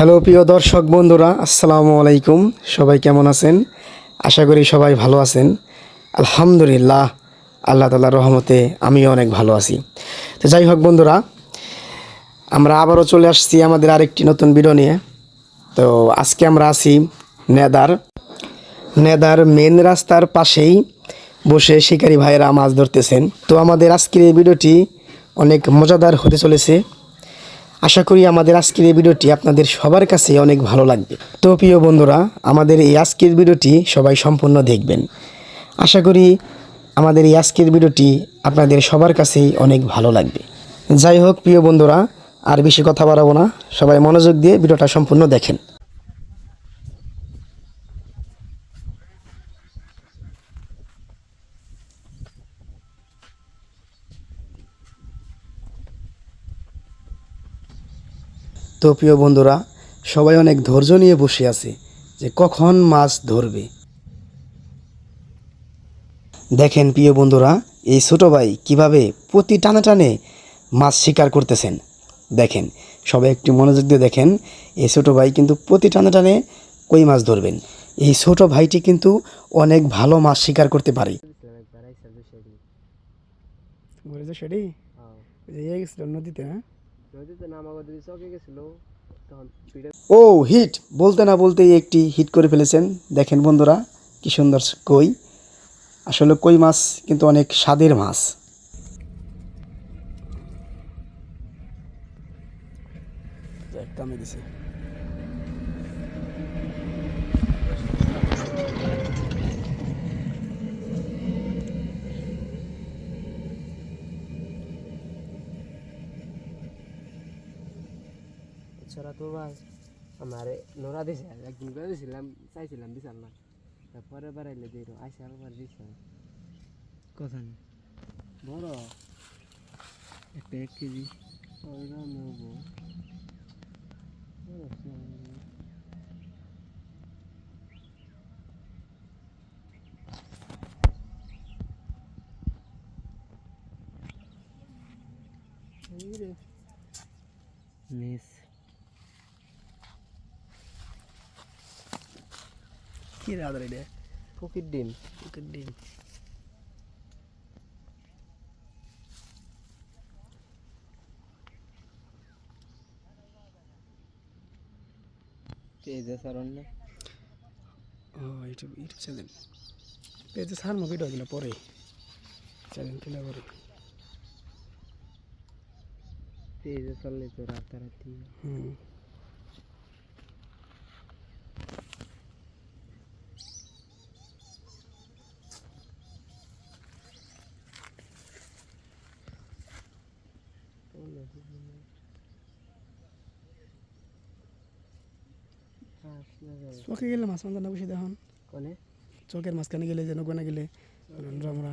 Hello, প্রিয় দর্শক বন্ধুরা, আসসালামু আলাইকুম। সবাই কেমন আছেন? আশা করি সবাই ভালো আছেন। আলহামদুলিল্লাহ, আল্লাহ তালার রহমতে আমিও অনেক ভালো আছি। তো যাই হোক বন্ধুরা, আমরা আবারও চলে আসছি আমাদের আরেকটি নতুন ভিডিও নিয়ে। তো আজকে আমরা আছি নেদার। নেদার মেন রাস্তার পাশেই বসে শিকারী ভাইয়েরা মাছ ধরতেছেন। তো আমাদের আজকের এই ভিডিওটি অনেক মজাদার হতে চলেছে। আশা করি আমাদের আজকের এই ভিডিওটি আপনাদের সবার কাছে অনেক ভালো লাগবে। তো প্রিয় বন্ধুরা, আমাদের এই আজকের ভিডিওটি সবাই সম্পূর্ণ দেখবেন। আশা করি আমাদের এই আজকের ভিডিওটি আপনাদের সবার কাছেই অনেক ভালো লাগবে। যাই হোক, প্রিয় বন্ধুরা, আর বেশি কথা বাড়াবো না। সবাই মনোযোগ দিয়ে ভিডিওটা সম্পূর্ণ দেখেন। তো প্রিয় বন্ধুরা সবাই অনেক ধৈর্য নিয়ে বসে আছে যে কখন মাছ ধরবে। দেখেন প্রিয় বন্ধুরা এই ছোটো ভাই কীভাবে প্রতি টানে টানে মাছ শিকার করতেছেন। দেখেন সবাই একটু মনোযোগ দিয়ে দেখেন এই ছোটো ভাই কিন্তু প্রতি টানে টানে কই মাছ ধরবেন। এই ছোট ভাইটি কিন্তু অনেক ভালো মাছ শিকার করতে পারে। সেটাই গেছিল নদীতে হ্যাঁ? নদীতে গেছিল ও, হিট! বলতে না বলতেই একটি হিট করে ফেলেছেন। দেখেন বন্ধুরা, কি সুন্দর কই। আসলে কই মাছ কিন্তু অনেক স্বাদের মাছ। কামে দিছে। ছড়া তো ভাই আমার নোরা দিছে একদিন করে দিছিলাম চাইছিলাম দিছাল না তারপরে বাড়াইলে দিল আইসা আবার দিছে। কথা নেই। বড়? একটা এক কেজি। ওইরকম নেব? মিস। কি রাধার এটা? ফকির ডিম। পুকুর ডিম। পেঁয়াজে সারণ না ও ইউটিউব ইউটিউব চ্যানেল পেজে ছাড়বো ভিডিওগুলো পরে। চ্যানেল কিনা করে পেঁয়াজে চললে তো রাতারাতি হুম। চকে গেলে মাছ মাছ না বসে দেখুন। কোনে চকের মাঝখানে গেলে যেন গোনা গেলে আমরা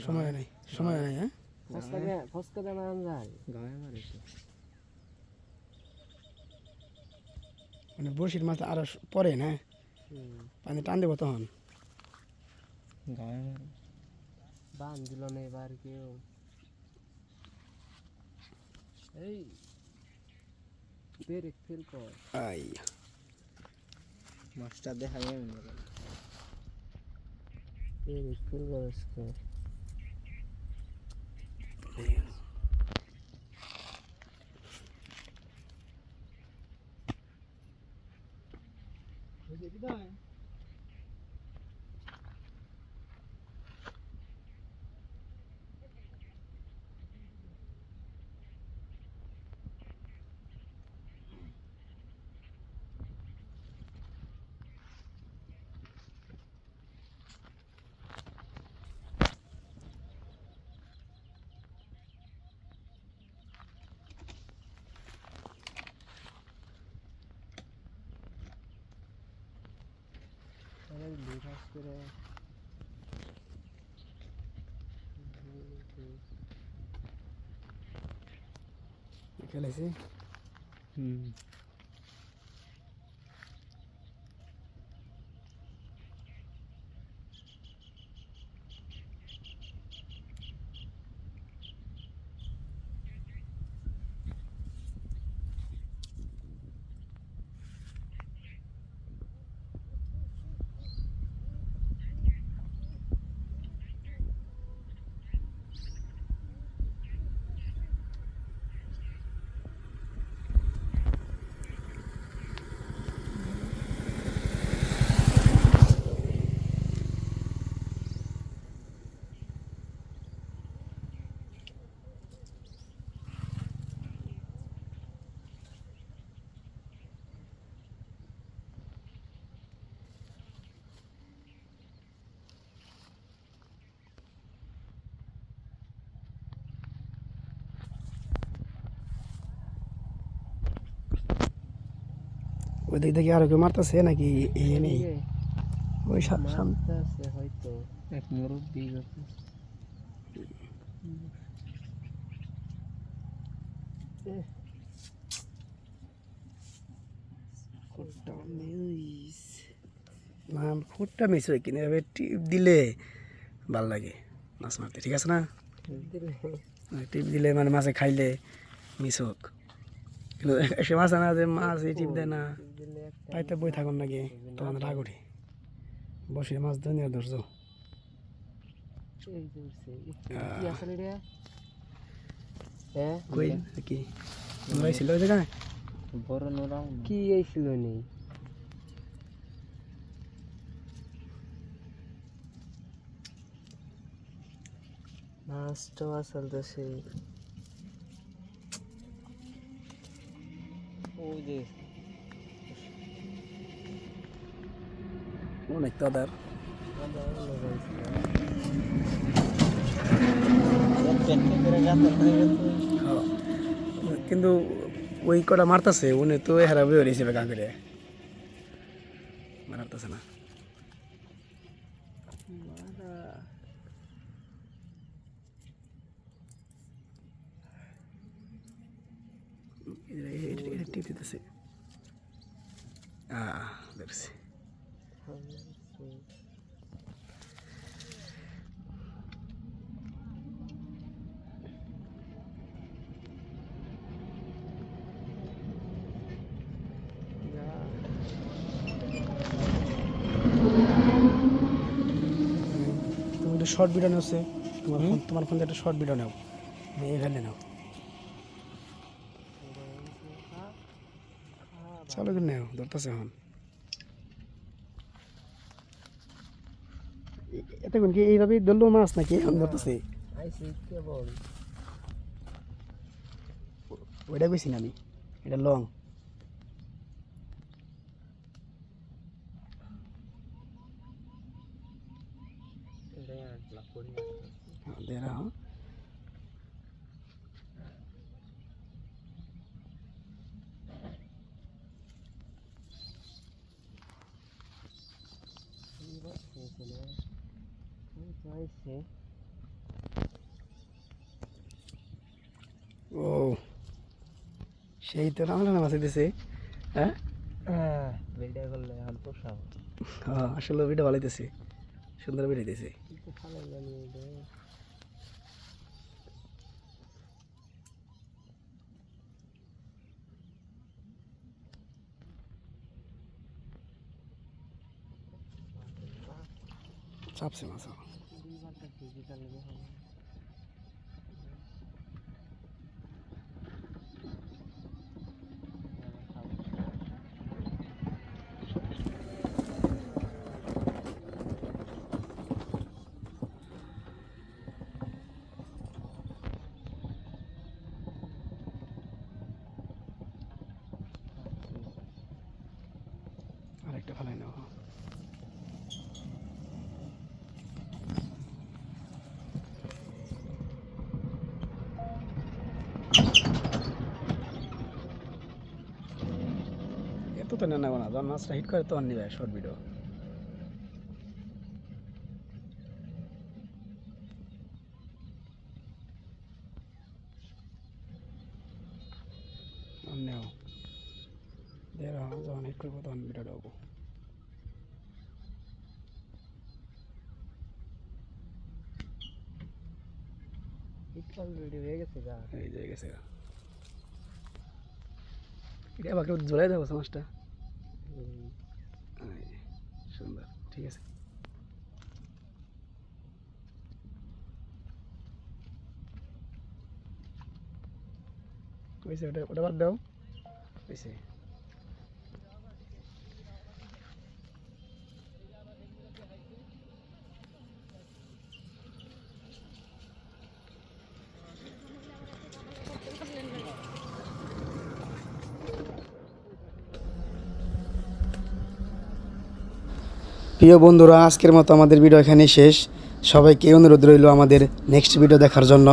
সময় নাই সময় নাই হ্যাঁ? মান মানে বড়শির মাছ আরও পরে না? পানি টান দেবো তখন। বান দিল না এবার কেউ। এই বেরেক ফেল কর আই মাছটা দেখা যায় না বেরেক ফেল কর আজকে আরে লিখাস করে খেলেছি হুম ওই দিক থেকে আরও কেউ মারতেছে নাকি এই নেই ওই সামনে আছে হয়তো। এক মুরব্বী ফুটটা মিস। হয় কিনা এবার টিপ দিলে ভালো লাগে মাছ মারতে ঠিক আছে না? টিপ দিলে। মানে মাছে খাইলে মিস হোক। কিন্তু সে মাছ আনা যে মাছ এই টিপ দেয় না। পাইতে বই থাকুন নাকি? তখন রাগ উঠি। বসে মাছ ধনিয়া ধরছো? এই যে উঠছে। কি আসলে রে? হ্যাঁ কই কি? নড়াই ছিল ওই জায়গায় বড় নোরাও কি এইছিল নেই মাছটা আসলে সেই ওই যে অনেক তো আদার হ্যাঁ। কিন্তু ওই কটা মারতাছে উনি তো হেরা বই হয়েছে গান করে মারতেছে না টিপ দিতেছে আহ দেখছি একটা শর্ট ভিডিও নেওছে তোমার ফোন তোমার ফোন একটা শর্ট ভিডিও নাও। ফেলে নাও। চলো নেও ধরতেছে এখন। এটা কোন কি এইভাবে দল্লো মাছ নাকি? এমন করতেছে ওইটা কইছি আমি এটা লং। দেরা হ্যাঁ ও। সেই তো রামলা মাছ দিছে হ্যাঁ? হ্যাঁ ভিডিও করলে এখন পোষাও হ্যাঁ আসলে ভিডিও ভালো দিছে সুন্দর ভিডিও জানিয়ে চাপছে মাছ তো নেব না যখন মাছটা হিট করে তখন নিবে শর্ট ভিডিও নেও। যখন হিট করব তখন ভিডিও হয়ে গা। এই যে গেছে এটা কেউ জোড়াই দেবো মাছটা হুম। এই যে, সুন্দর ঠিক আছে। ওটা ওটা বাদ দাও। হয়েছে প্রিয় বন্ধুরা, আজকের মতো আমাদের ভিডিও এখানেই শেষ। সবাইকে অনুরোধ রইল আমাদের নেক্সট ভিডিও দেখার জন্য।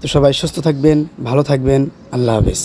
তো সবাই সুস্থ থাকবেন, ভালো থাকবেন। আল্লাহ হাফেজ।